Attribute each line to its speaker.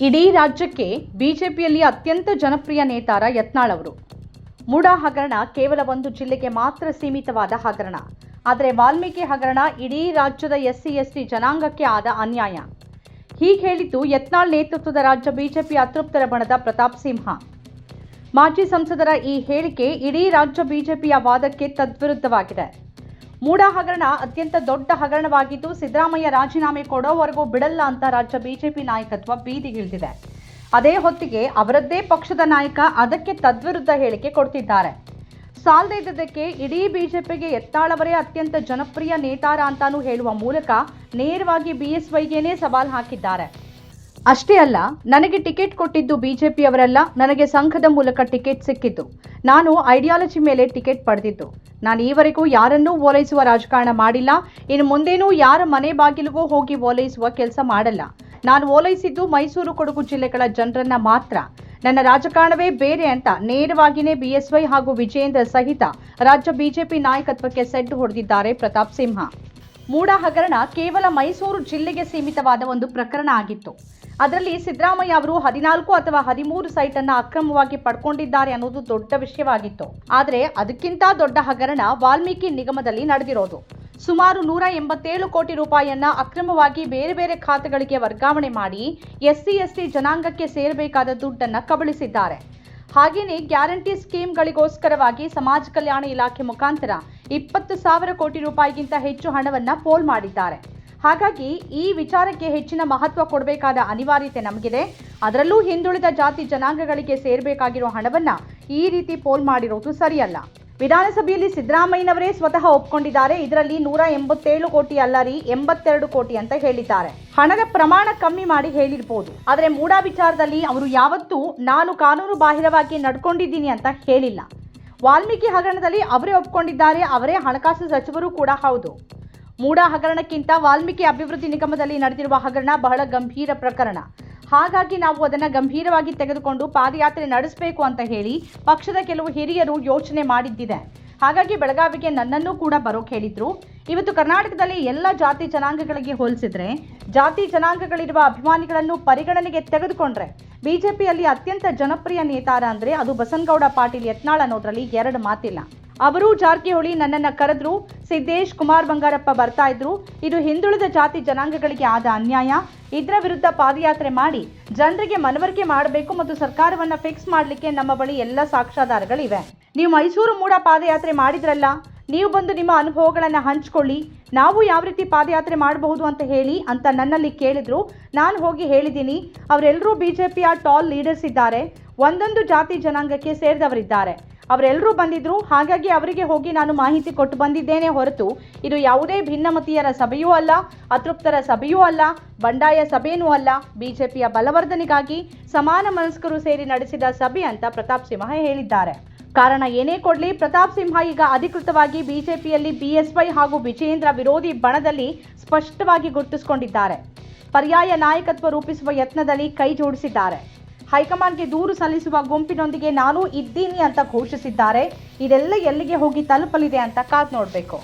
Speaker 1: ಇಡೀ ರಾಜ್ಯಕ್ಕೆ ಬಿಜೆಪಿಯಲ್ಲಿ ಅತ್ಯಂತ ಜನಪ್ರಿಯ ನೇತಾರ ಯತ್ನಾಳ್ ಅವರು. ಮೂಡಾ ಹಗರಣ ಕೇವಲ ಒಂದು ಜಿಲ್ಲೆಗೆ ಮಾತ್ರ ಸೀಮಿತವಾದ ಹಗರಣ. ಆದರೆ ವಾಲ್ಮೀಕಿ ಹಗರಣ ಇಡೀ ರಾಜ್ಯದ ಎಸ್ಸಿ, ಎಸ್ಟಿ ಜನಾಂಗಕ್ಕೆ ಆದ ಅನ್ಯಾಯ. ಹೀಗೆ ಹೇಳಿದ್ದು ಯತ್ನಾಳ್ ನೇತೃತ್ವದ ರಾಜ್ಯ ಬಿಜೆಪಿ ಅತೃಪ್ತರ ಬಣದ ಪ್ರತಾಪ್ ಸಿಂಹ. ಮಾಜಿ ಸಂಸದರ ಈ ಹೇಳಿಕೆ ಇಡೀ ರಾಜ್ಯ ಬಿಜೆಪಿಯ ವಾದಕ್ಕೆ ತದ್ವಿರುದ್ಧವಾಗಿದೆ. ಮೂಡಾ ಹಗರಣ ಅತ್ಯಂತ ದೊಡ್ಡ ಹಗರಣವಾಗಿದ್ದು ಸಿದ್ದರಾಮಯ್ಯ ರಾಜೀನಾಮೆ ಕೊಡೋವರೆಗೂ ಬಿಡಲ್ಲ ಅಂತ ರಾಜ್ಯ ಬಿಜೆಪಿ ನಾಯಕತ್ವ ಬೀದಿಗಿಳಿದಿದೆ ಅದೇ ಹೊತ್ತಿಗೆ ಅವರದ್ದೇ ಪಕ್ಷದ ನಾಯಕ ಅದಕ್ಕೆ ತದ್ವಿರುದ್ಧ ಹೇಳಿಕೆ ಕೊಡ್ತಿದ್ದಾರೆ. ಸಾಲದೇ ಇದ್ದದಕ್ಕೆ ಇಡೀ ಬಿಜೆಪಿಗೆ ಎತ್ತಾಳವರೇ ಅತ್ಯಂತ ಜನಪ್ರಿಯ ನೇತಾರ ಅಂತಾನೂ ಹೇಳುವ ಮೂಲಕ ನೇರವಾಗಿ ಬಿಎಸ್ವೈಗೇನೇ ಸವಾಲ್ ಹಾಕಿದ್ದಾರೆ. ಅಷ್ಟೇ ಅಲ್ಲ, ನನಗೆ ಟಿಕೆಟ್ ಕೊಟ್ಟಿದ್ದು ಬಿಜೆಪಿಯವರಲ್ಲ ನನಗೆ ಸಂಘದ ಮೂಲಕ ಟಿಕೆಟ್ ಸಿಕ್ಕಿದ್ದು. ನಾನು ಐಡಿಯಾಲಜಿ ಮೇಲೆ ಟಿಕೆಟ್ ಪಡೆದಿದ್ದು. ನಾನು ಈವರೆಗೂ ಯಾರನ್ನೂ ಓಲೈಸುವ ರಾಜಕಾರಣ ಮಾಡಿಲ್ಲ, ಇನ್ನು ಮುಂದೇನೂ ಯಾರ ಮನೆ ಬಾಗಿಲಿಗೂ ಹೋಗಿ ಓಲೈಸುವ ಕೆಲಸ ಮಾಡಲ್ಲ. ನಾನು ಓಲೈಸಿದ್ದು ಮೈಸೂರು, ಕೊಡಗು ಜಿಲ್ಲೆಗಳ ಜನರನ್ನ ಮಾತ್ರ. ನನ್ನ ರಾಜಕಾರಣವೇ ಬೇರೆ ಅಂತ ನೇರವಾಗಿಯೇ ಬಿಎಸ್ವೈ ಹಾಗೂ ವಿಜಯೇಂದ್ರ ಸಹಿತ ರಾಜ್ಯ ಬಿಜೆಪಿ ನಾಯಕತ್ವಕ್ಕೆ ಸೆಡ್ಡು ಹೊಡೆದಿದ್ದಾರೆ ಪ್ರತಾಪ್ ಸಿಂಹ. ಮೂಡ ಹಗರಣ ಕೇವಲ ಮೈಸೂರು ಜಿಲ್ಲೆಗೆ ಸೀಮಿತವಾದ ಒಂದು ಪ್ರಕರಣ ಆಗಿತ್ತು. ಅದರಲ್ಲಿ ಸಿದ್ದರಾಮಯ್ಯ ಅವರು ಹದಿನಾಲ್ಕು ಅಥವಾ ಹದಿಮೂರು ಸೈಟ್ ಅನ್ನ ಅಕ್ರಮವಾಗಿ ಪಡ್ಕೊಂಡಿದ್ದಾರೆ ಅನ್ನೋದು ದೊಡ್ಡ ವಿಷಯವಾಗಿತ್ತು. ಆದರೆ ಅದಕ್ಕಿಂತ ದೊಡ್ಡ ಹಗರಣ ವಾಲ್ಮೀಕಿ ನಿಗಮದಲ್ಲಿ ನಡೆದಿರೋದು. ಸುಮಾರು ನೂರ ಎಂಬತ್ತೇಳು ಕೋಟಿ ರೂಪಾಯಿಯನ್ನ ಅಕ್ರಮವಾಗಿ ಬೇರೆ ಬೇರೆ ಖಾತೆಗಳಿಗೆ ವರ್ಗಾವಣೆ ಮಾಡಿ ಎಸ್ಸಿ ಎಸ್ಟಿ ಜನಾಂಗಕ್ಕೆ ಸೇರಬೇಕಾದ ದುಡ್ಡನ್ನ ಕಬಳಿಸಿದ್ದಾರೆ. ಹಾಗೆಯೇ ಗ್ಯಾರಂಟಿ ಸ್ಕೀಮ್ಗಳಿಗೋಸ್ಕರವಾಗಿ ಸಮಾಜ ಕಲ್ಯಾಣ ಇಲಾಖೆ ಮುಖಾಂತರ ಇಪ್ಪತ್ತು ಸಾವಿರ ಕೋಟಿ ರೂಪಾಯಿಗಿಂತ ಹೆಚ್ಚು ಹಣವನ್ನ ಪೋಲ್ ಮಾಡಿದ್ದಾರೆ. ಹಾಗಾಗಿ ಈ ವಿಚಾರಕ್ಕೆ ಹೆಚ್ಚಿನ ಮಹತ್ವ ಕೊಡಬೇಕಾದ ಅನಿವಾರ್ಯತೆ ನಮಗಿದೆ. ಅದರಲ್ಲೂ ಹಿಂದುಳಿದ ಜಾತಿ ಜನಾಂಗಗಳಿಗೆ ಸೇರಬೇಕಾಗಿರೋ ಹಣವನ್ನ ಈ ರೀತಿ ಪೋಲ್ ಮಾಡಿರೋದು ಸರಿಯಲ್ಲ. ವಿಧಾನಸಭೆಯಲ್ಲಿ ಸಿದ್ದರಾಮಯ್ಯನವರೇ ಸ್ವತಃ ಒಪ್ಕೊಂಡಿದ್ದಾರೆ. ಇದರಲ್ಲಿ ನೂರ ಎಂಬತ್ತೇಳು ಕೋಟಿ ಅಲ್ಲ ರೀ ಎಂಬತ್ತೆರಡು ಕೋಟಿ ಅಂತ ಹೇಳಿದ್ದಾರೆ. ಹಣದ ಪ್ರಮಾಣ ಕಮ್ಮಿ ಮಾಡಿ ಹೇಳಿರ್ಬೋದು. ಆದರೆ ಮೂಡಾ ವಿಚಾರದಲ್ಲಿ ಅವರು ಯಾವತ್ತೂ ನಾನು ಕಾನೂನು ಬಾಹಿರವಾಗಿ ನಡ್ಕೊಂಡಿದ್ದೀನಿ ಅಂತ ಹೇಳಿಲ್ಲ. ವಾಲ್ಮೀಕಿ ಹಗರಣದಲ್ಲಿ ಅವರೇ ಒಪ್ಕೊಂಡಿದ್ದಾರೆ. ಅವರೇ ಹಣಕಾಸು ಸಚಿವರು ಕೂಡ ಹೌದು. ಮೂಡಾ ಹಗರಣಕ್ಕಿಂತ ವಾಲ್ಮೀಕಿ ಅಭಿವೃದ್ಧಿ ನಿಗಮದಲ್ಲಿ ನಡೆದಿರುವ ಹಗರಣ ಬಹಳ ಗಂಭೀರ ಪ್ರಕರಣ. ಹಾಗಾಗಿ ನಾವು ಅದನ್ನು ಗಂಭೀರವಾಗಿ ತೆಗೆದುಕೊಂಡು ಪಾದಯಾತ್ರೆ ನಡೆಸಬೇಕು ಅಂತ ಹೇಳಿ ಪಕ್ಷದ ಕೆಲವು ಹಿರಿಯರು ಯೋಚನೆ ಮಾಡಿದ್ದಿದೆ. ಹಾಗಾಗಿ ಬೆಳಗಾವಿಗೆ ನನ್ನನ್ನು ಕೂಡ ಬರೋಕೆ ಹೇಳಿದ್ರು. ಇವತ್ತು ಕರ್ನಾಟಕದಲ್ಲಿ ಎಲ್ಲ ಜಾತಿ ಜನಾಂಗಗಳಿಗೆ ಹೋಲಿಸಿದ್ರೆ, ಜಾತಿ ಜನಾಂಗಗಳಿರುವ ಅಭಿಮಾನಿಗಳನ್ನು ಪರಿಗಣನೆಗೆ ತೆಗೆದುಕೊಂಡ್ರೆ, ಬಿಜೆಪಿಯಲ್ಲಿ ಅತ್ಯಂತ ಜನಪ್ರಿಯ ನೇತಾರ ಅಂದ್ರೆ ಅದು ಬಸನಗೌಡ ಪಾಟೀಲ್ ಯತ್ನಾಳ್ ಅನ್ನೋದ್ರಲ್ಲಿ ಎರಡು ಮಾತಿಲ್ಲ. ಅವರು ಜಾರಕಿಹೊಳಿ ನನ್ನನ್ನು ಕರೆದ್ರು ಸಿದ್ದೇಶ್ ಕುಮಾರ್ ಬಂಗಾರಪ್ಪ ಬರ್ತಾ ಇದ್ರು. ಇದು ಹಿಂದುಳಿದ ಜಾತಿ ಜನಾಂಗಗಳಿಗೆ ಆದ ಅನ್ಯಾಯ. ಇದರ ವಿರುದ್ಧ ಪಾದಯಾತ್ರೆ ಮಾಡಿ ಜನರಿಗೆ ಮನವರಿಕೆ ಮಾಡಬೇಕು ಮತ್ತು ಸರ್ಕಾರವನ್ನ ಫಿಕ್ಸ್ ಮಾಡಲಿಕ್ಕೆ ನಮ್ಮ ಬಳಿ ಎಲ್ಲ ಸಾಕ್ಷ್ಯಾಧಾರಗಳಿವೆ. ನೀವು ಮೈಸೂರು ಮೂಡ ಪಾದಯಾತ್ರೆ ಮಾಡಿದ್ರಲ್ಲ, ನೀವು ಬಂದು ನಿಮ್ಮ ಅನುಭವಗಳನ್ನು ಹಂಚ್ಕೊಳ್ಳಿ, ನಾವು ಯಾವ ರೀತಿ ಪಾದಯಾತ್ರೆ ಮಾಡಬಹುದು ಅಂತ ಹೇಳಿ ಅಂತ ನನ್ನಲ್ಲಿ ಕೇಳಿದ್ರು. ನಾನು ಹೋಗಿ ಹೇಳಿದ್ದೀನಿ ಅವರೆಲ್ಲರೂ ಬಿಜೆಪಿಯ ಟಾಲ್ ಲೀಡರ್ಸ್ ಇದ್ದಾರೆ, ಒಂದೊಂದು ಜಾತಿ ಜನಾಂಗಕ್ಕೆ ಸೇರಿದವರಿದ್ದಾರೆ. ಅವರೆಲ್ಲರೂ ಬಂದಿದ್ರು. ಹಾಗಾಗಿ ಅವರಿಗೆ ಹೋಗಿ ನಾನು ಮಾಹಿತಿ ಕೊಟ್ಟು ಬಂದಿದ್ದೇನೆ ಹೊರತು ಇದು ಯಾವುದೇ ಭಿನ್ನಮತೀಯರ ಸಭೆಯೂ ಅಲ್ಲ, ಅತೃಪ್ತರ ಸಭೆಯೂ ಅಲ್ಲ, ಬಂಡಾಯ ಸಭೆಯೂ ಅಲ್ಲ. ಬಿಜೆಪಿಯ ಬಲವರ್ಧನೆಗಾಗಿ ಸಮಾನ ಮನಸ್ಕರು ಸೇರಿ ನಡೆಸಿದ ಸಭೆ ಅಂತ ಪ್ರತಾಪ್ ಸಿಂಹ ಹೇಳಿದ್ದಾರೆ. ಕಾರಣ ಏನೇ ಕೊಡಲಿ, ಪ್ರತಾಪ್ ಸಿಂಹ ಈಗ ಅಧಿಕೃತವಾಗಿ ಬಿಜೆಪಿಯಲ್ಲಿ ಬಿಎಸ್ವೈ ಹಾಗೂ ವಿಜೇಂದ್ರ ವಿರೋಧಿ ಬಣದಲ್ಲಿ ಸ್ಪಷ್ಟವಾಗಿ ಗುರುತಿಸಿಕೊಂಡಿದ್ದಾರೆ. ಪರ್ಯಾಯ ನಾಯಕತ್ವ ರೂಪಿಸುವ ಯತ್ನದಲ್ಲಿ ಕೈ ಜೋಡಿಸಿದ್ದಾರೆ. ಹೈಕಮಾಂಡ್ಗೆ ದೂರು ಸಲ್ಲಿಸುವ ಗುಂಪಿನೊಂದಿಗೆ ನಾನು ಇದ್ದೀನಿ ಅಂತ ಘೋಷಿಸಿದ್ದಾರೆ. ಇದೆಲ್ಲ ಎಲ್ಲಿಗೆ ಹೋಗಿ ತಲುಪಲಿದೆ ಅಂತ ಕಾದ್ ನೋಡಬೇಕು.